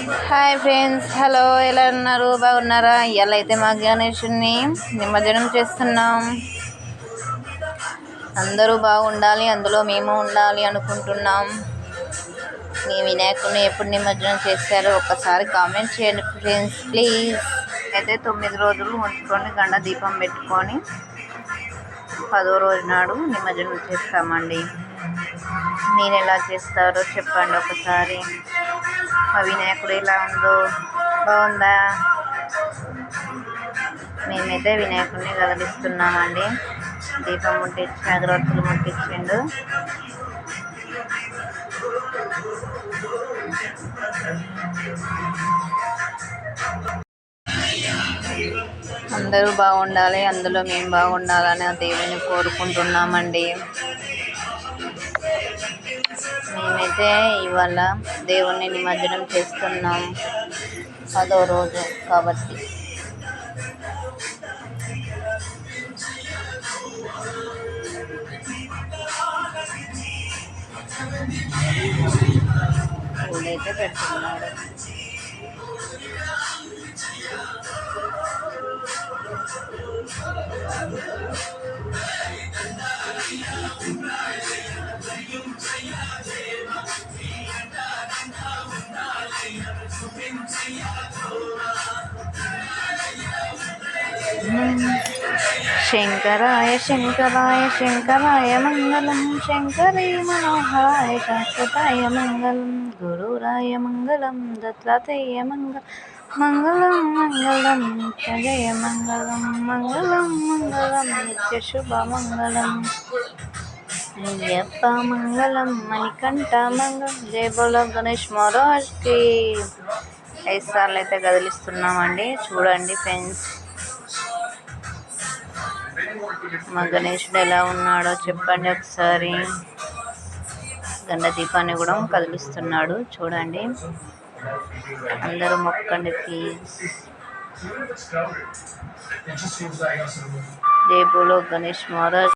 Hi friends hello ఎలా ఉన్నారు? బాగున్నారా? ఇలా అయితే మా గణేషుని నిమజ్జనం చేస్తున్నాం. అందరూ బాగుండాలి అందులో మేము ఉండాలి అనుకుంటున్నాం. మీ వినాయకుడిని ఎప్పుడు నిమజ్జనం చేశారో ఒక్కసారి కామెంట్ చేయండి ఫ్రెండ్స్ ప్లీజ్ అయితే తొమ్మిది రోజులు ఉంచుకొని గండ దీపం పెట్టుకొని పదో రోజు నాడు నిమజ్జనం చేస్తామండి. మీరు ఎలా చేస్తారో చెప్పండి ఒకసారి. మా వినాయకుడు ఎలా ఉందో బాగుందా? మేమైతే వినాయకుడిని కదిలిస్తున్నామండి దీపం ముట్టించి అగరవత్తులు ముట్టించిండు. అందరూ బాగుండాలి అందులో మేము బాగుండాలని ఆ దేవుని కోరుకుంటున్నామండి. మేమైతే ఇవాళ దేవుణ్ణి నిమజ్జనం చేస్తున్నాం పదో రోజు కాబట్టి. పూలైతే పెడుతున్నాడు. శంకరాయ శంకరాయ శంకరాయ మంగళం. శంకరే మనోహరాయ శాశ్వతాయ మంగళం. గురురాయ మంగళం దత్తాత్రేయ మంగళం. మంగళం మంగళం జయ మంగళం. మంగళం మంగళం నిత్య శుభ మంగళం. అయ్యప్ప మంగళం మణికంఠ మంగళం. జయ బోలో గణేష్ మహారాజ్కి. ఐదు సార్లు అయితే కదిలిస్తున్నామండి. చూడండి ఫ్రెండ్స్. మా గణేషుడు ఎలా ఉన్నాడో చెప్పండి ఒకసారి. గండ దీపాన్ని కూడా కదిలిస్తున్నాడు. చూడండి. అందరూ మొక్కండి ప్లీజ్ జై బోలో గణేష్ మహారాజ్.